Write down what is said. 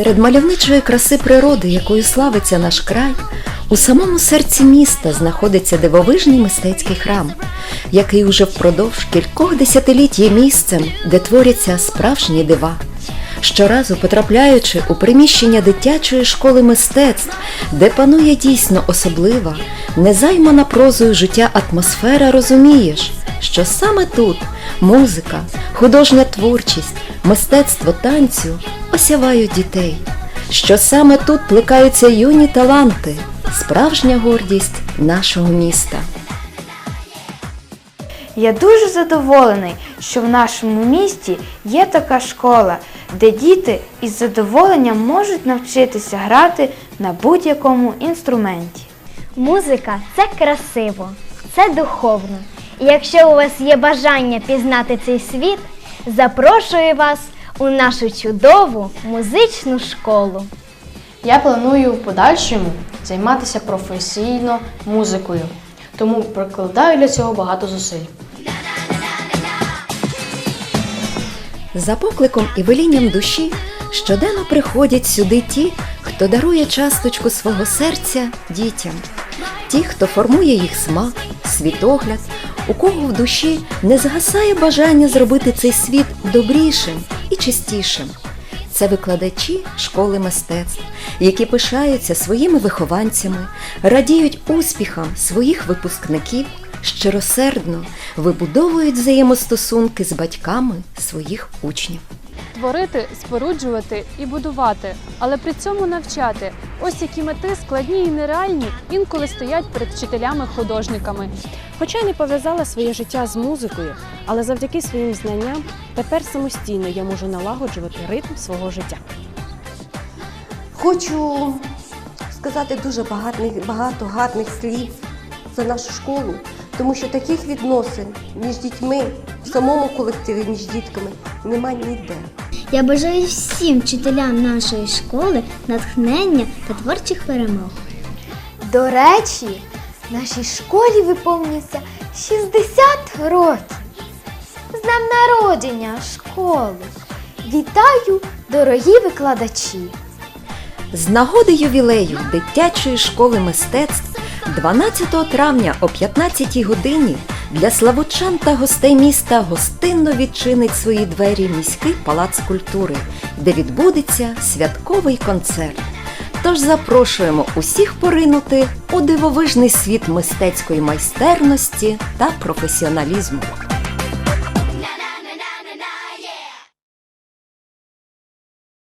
Серед мальовничої краси природи, якою славиться наш край, у самому серці міста знаходиться дивовижний мистецький храм, який уже впродовж кількох десятиліть є місцем, де творяться справжні дива. Щоразу потрапляючи у приміщення дитячої школи мистецтв, де панує дійсно особлива, незаймана прозою життя атмосфера, розумієш, що саме тут музика, художня творчість, мистецтво танцю осявають дітей, що саме тут плекаються юні таланти, справжня гордість нашого міста. Я дуже задоволений, що в нашому місті є така школа, де діти із задоволенням можуть навчитися грати на будь-якому інструменті. Музика це красиво, це духовно. І якщо у вас є бажання пізнати цей світ, запрошую вас у нашу чудову музичну школу. Я планую в подальшому займатися професійно музикою, тому прикладаю для цього багато зусиль. За покликом і велінням душі щоденно приходять сюди ті, хто дарує часточку свого серця дітям, ті, хто формує їх смак, світогляд, у кого в душі не згасає бажання зробити цей світ добрішим і. Це викладачі школи мистецтв, які пишаються своїми вихованцями, радіють успіхам своїх випускників, щиросердно вибудовують взаємостосунки з батьками своїх учнів. Творити, споруджувати і будувати, але при цьому навчати. Ось які мети складні і нереальні інколи стоять перед вчителями-художниками. Хоча не пов'язала своє життя з музикою, але завдяки своїм знанням тепер самостійно я можу налагоджувати ритм свого життя. Хочу сказати дуже багатних, багато гарних слів за нашу школу, тому що таких відносин між дітьми в самому колективі, між дітками немає ніде. Я бажаю всім вчителям нашої школи натхнення та творчих перемог. До речі, нашій школі виповнюється 60 років. З днем народження школи! Вітаю, дорогі викладачі! З нагоди ювілею дитячої школи мистецтв 12 травня о 15 годині для славучан та гостей міста гостинно відчинить свої двері міський палац культури, де відбудеться святковий концерт. Тож запрошуємо усіх поринути у дивовижний світ мистецької майстерності та професіоналізму.